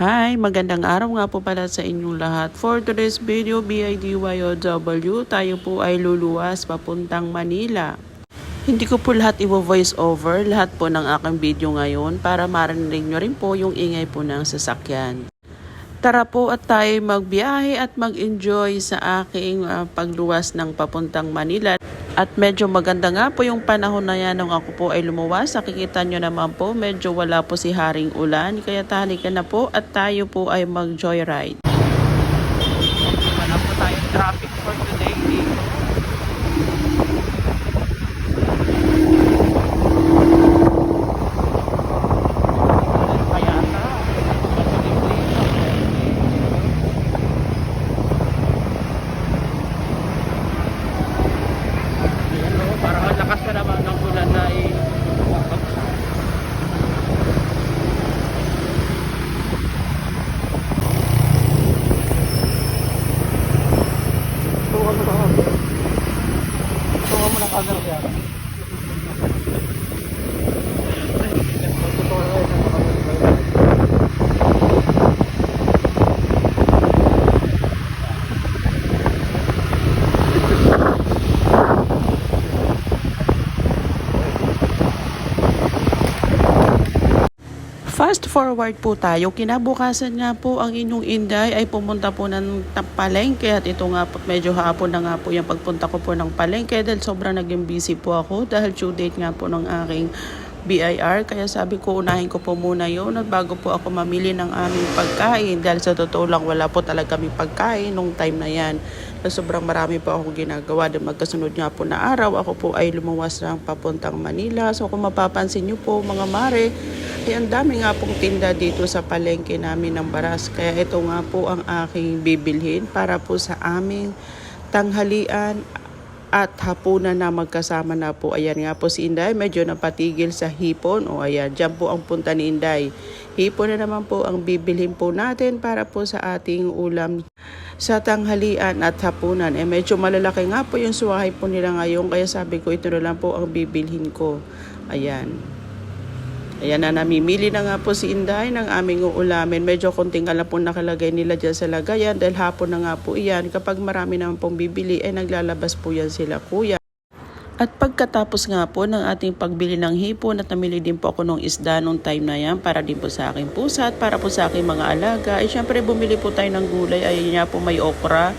Hi, magandang araw nga po pala sa inyong lahat. For today's video, BIDYOW, tayo po ay luluwas papuntang Manila. Hindi ko po lahat i-voice over, lahat po ng aking video ngayon para marinig nyo rin po yung ingay po ng sasakyan. Tara po at tayo magbiyahe at mag-enjoy sa aking ah, pagluwas ng papuntang Manila. At medyo maganda nga po yung panahon na yan nung ako po ay lumuwas. Nakikita nyo naman po, medyo wala po si Haring Ulan. Kaya halika na po at tayo po ay mag-joyride. Wala po tayong traffic for today dito. Kaya ata, Ayan o, parang ang lakas na naman ng ulan na eh. Tuwa mo na Tuwa mo na kagad yan. Fast forward po tayo. Kinabukasan nga po ang inyong Inday ay pumunta po ng palengke at ito nga po medyo hapon na nga po yung pagpunta ko po ng palengke dahil sobrang naging busy po ako dahil due date nga po ng aking BIR. Kaya sabi ko unahin ko po muna yun at bago po ako mamili ng aming pagkain dahil sa totoo lang wala po talaga kami pagkain nung time na yan. Na sobrang marami po ako ginagawa dahil magkasunod nga po na araw ako po ay lumuwas ng papuntang Manila. So kung mapapansin nyo po mga mare, ay ang dami nga pong tinda dito sa palengke namin ng Baras. Kaya ito nga po ang aking bibilhin para po sa aming tanghalian at hapunan na magkasama na po. Ayan nga po si Inday, medyo napatigil sa hipon. O ayan, dyan po ang punta ni Inday. Hipon na naman po ang bibilhin po natin para po sa ating ulam sa tanghalian at hapunan. Eh medyo malalaki nga po yung suwahay po nila ngayon kaya sabi ko ito na lang po ang bibilhin ko. Ayan. Ayan na, namimili na nga po si Inday ng aming uulamin. Medyo konting ka lang po nakalagay nila dyan sa lagayan dahil hapon na nga po iyan. Kapag marami naman pong bibili, ay naglalabas po yan sila kuya. At pagkatapos nga po ng ating pagbili ng hipon at namili din po ako ng isda nung time na yan para din po sa aking pusa at para po sa aking mga alaga. Ay syempre bumili po tayo ng gulay. Ayun nga po may okra.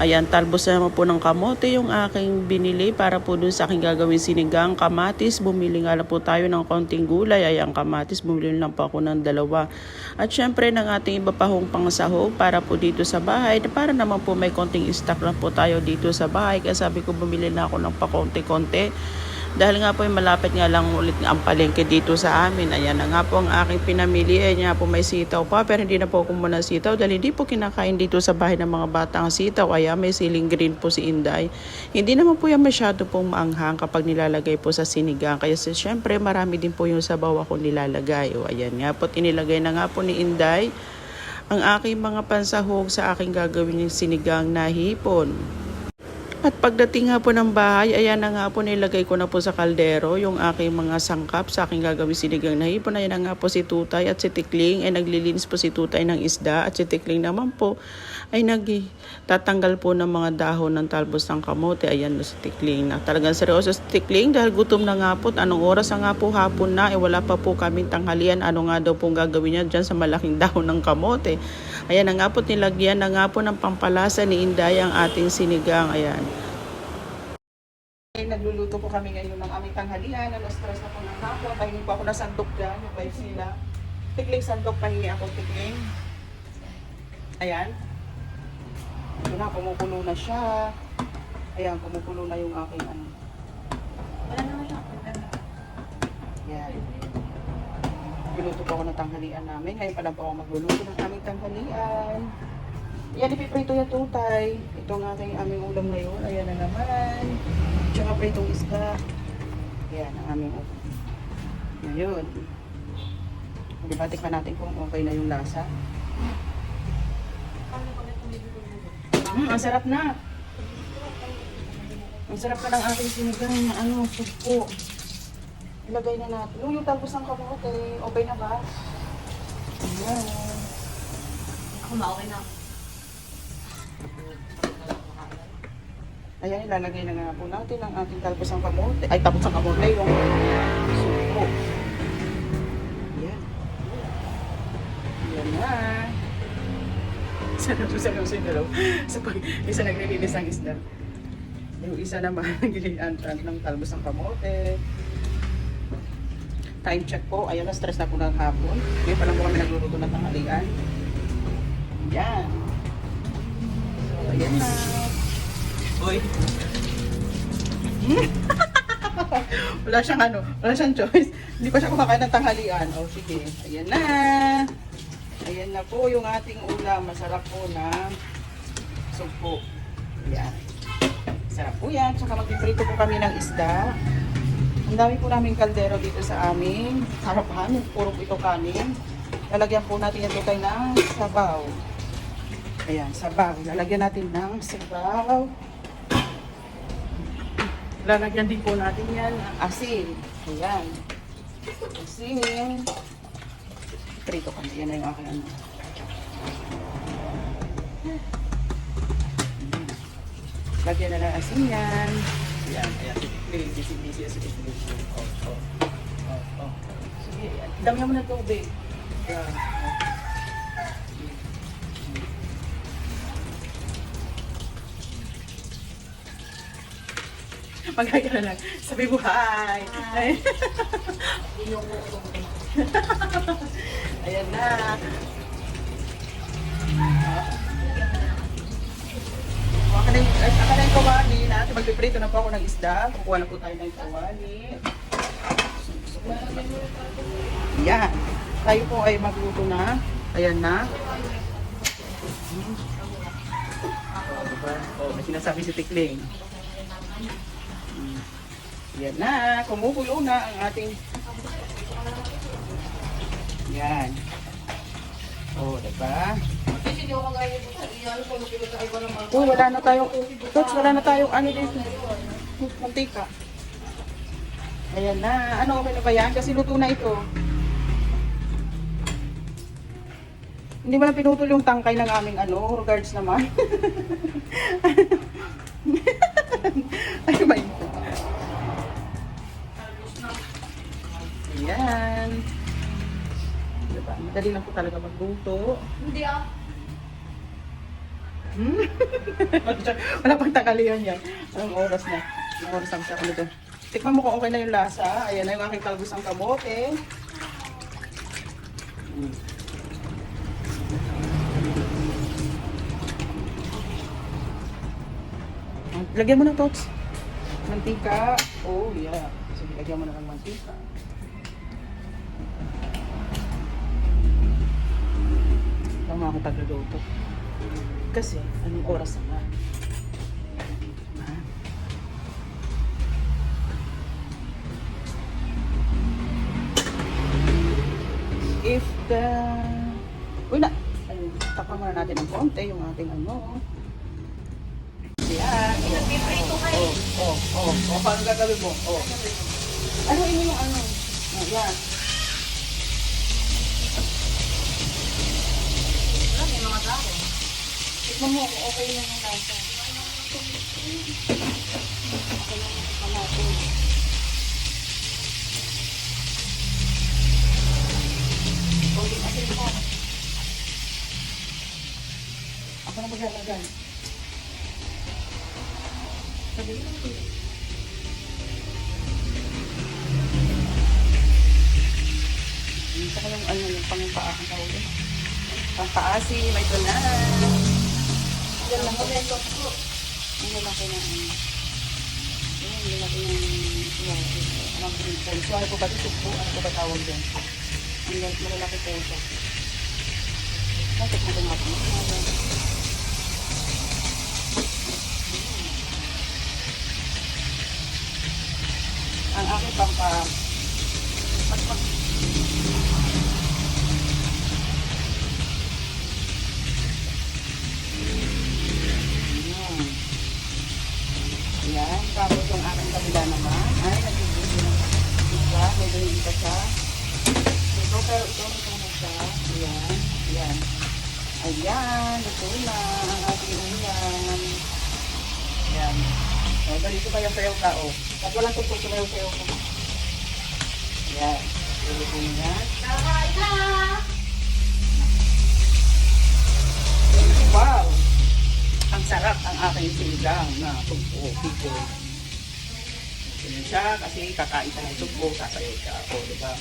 Ayan, talbos na naman po ng kamote yung aking binili para po dun sa aking gagawin sinigang. Kamatis, bumili nga lang po tayo ng konting gulay. Ayan, kamatis, bumili lang po ako ng dalawa. At syempre ng ating iba pa hong pangsahog para po dito sa bahay. Para naman po may konting stock lang po tayo dito sa bahay. Kaya sabi ko bumili na ako ng pakonti-konti. Dahil nga po ay malapit nga lang ulit ang palengke dito sa amin. Ayan na nga po ang aking pinamili. Ayan nga po may sitaw pa. Pero hindi na po ako muna sitaw dahil hindi po kinakain dito sa bahay ng mga bata ang sitaw. Ayan may siling green po si Inday. Hindi naman po yan masyado pong maanghang kapag nilalagay po sa sinigang. Kaya syempre marami din po yung sabaw ako nilalagay. O ayan nga po inilagay na nga po ni Inday ang aking mga pansahog sa aking gagawin yung sinigang na hipon. At pagdating nga po ng bahay, ayan na nga po nilagay ko na po sa kaldero yung aking mga sangkap sa aking gagawin sinigang na hipon. Ayan na nga po si Tutay at si Tikling ay naglilinis po si Tutay ng isda at si Tikling naman po ay nagtatanggal po ng mga dahon ng talbos ng kamote. Ayan na si Tikling na talagang seryoso si Tikling dahil gutom na nga po. at Anong oras na nga po hapon na, eh wala pa po kaming tanghalian. Ano nga daw pong gagawin niya dyan sa malaking dahon ng kamote. Ayan na nga po nilagyan na nga po ng pampalasa ni Inday ang ating sinigang. Ayan. Okay, nagluluto po kami ngayon ng aming tanghalian. Alas stress na po ng hapon. Pahingi po ako na sandok dyan. Yung vibes nila. Tikling sandok, pahingi ako tikling. Ayan. Ito na, kumukulo na siya. Ayan, kumukulo na yung aking ano. Yan. Nagluluto po ako ng tanghalian namin. Ngayon pa lang po ako magluluto ng aming tanghalian. Yan, ipiprito yung tutay. Ito ang aking aming ulam ngayon. Ayan na naman. Tsaka pritong isda. Yan ang aming ulam. Ngayon. Diba, tikman natin kung okay na yung lasa. Mm, ang sarap na. Ang sarap na ng ating sinigang na ano, supo. Ilagay na natin. Yung, yung talbos ng kamote, okay na ba? Ayan. Ako ma-okay na ako. Ayan, ilalagay na nga po natin ang ating talbos ng kamote. Ay, tapos ang kamote, yung suko. Ayan. Ayan na. Na po sa dalaw. Sa pag isa ng isda. Yung isa naman naglilian ng talbos ng kamote. Time check po. Ayun na, stress na po ng hapon. Ngayon pa lang po kami nagluluto ng tanghalian. Ayan. So, ayan na. Uy. wala siyang ano, wala siyang choice. Hindi pa siya kumakain ng tanghalian. O sige, ayan na. Ayan na po yung ating ulam. Masarap po na sugpo. Ayan. Sarap po yan. Tsaka magpiprito po kami ng isda. Ang dami po namin kaldero dito sa amin. Harapan, puro ito kanin. Lalagyan po natin ito tayo ng sabaw. Ayan, sabaw. Lalagyan natin ng sabaw. Lalagyan din po natin yan asin. Ayan. Asin. Prito ka na. Yan na yung aking ano. Lagyan na ng asin yan. Ayan, ayan. Sige, busy, busy, busy, busy. Oh, oh. Oh, oh. Sige, damihan mo ng tubig. Ayan. oh. Magkaya na lang. Sabi mo, hi! Ay. Ayan na. Kawali na. Magpiprito na po ako ng isda. Kukuha na po tayo ng kawali. Yan. Tayo po ay magluto na. Ayan na. Oh, may sinasabi si Tikling. Yan na. Kumukulo na ang ating... Yan. Oh, diba? Oh, wala na tayong... Tots, wala na tayong ano dito. Mantika. Ayan na. Ano, okay na ba yan? Kasi luto na ito. Hindi mo na pinutol yung tangkay ng aming ano, regards naman. Ay, ito? Ayan. Madali lang po talaga magluto. Hindi ah. Hmm? Wala pang takalihan yan. Anong oras na? Anong oras na siya ano to? Tikman mo kung okay na yung lasa. Ayan na yung aking talbos ng kamote. Ah, Lagyan mo ng tots. Mantika. Oh, yeah. Sige, lagyan mo na ng mantika. Tama ako tagluluto. Kasi, anong oras na nga? If the... Uy na! Ayun, takpan muna natin ng konti yung ating ano. Yan. Nagpiprito ka eh. Oh, oh, oh. Paano gagawin mo? Oh. Ano ini yung ano? Oh, yan. Wala, may mga tao. Kung okay na yung lasa. Okay na yung natin. Konting asin pa. Ako na maglalagay. Sabi mo. Ko yung ano yung pangpaahang tawag. Pangpaasi, may tunan. Yan lang kami. Ang lalaki na ano. Yan, ang lalaki ng suwari. Anong green phone? Suwari po ba? Sugpo? Ano po ba tawag dyan? Ang lalaki po siya. Bakit mo nga po? Ang aking pangpa... Mas naman ay nagbibusi ng isa. May doon isa siya. Ito pero ito ito na siya. Ayan. Ayan. Ayan, ito na ang ating ulam. Ayan. O, ganito ba yung sayaw ka, o? At walang tugtog sa sayaw sayaw ko. Ayan. Ito na. Kakain na! Wow! Ang sarap ang aking sinigang na people. Ganyan siya kasi kakain ka ng tugpo, sasayaw ka ako, di ba?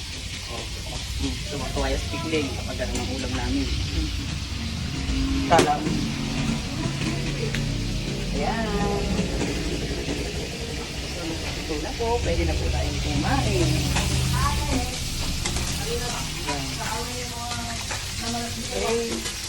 O, o, mm, tumatuwa yung spigling kapag ganun ang ulam namin. Kala mo. Ayan. So, na po, pwede na po tayong kumain. Ayan. Okay.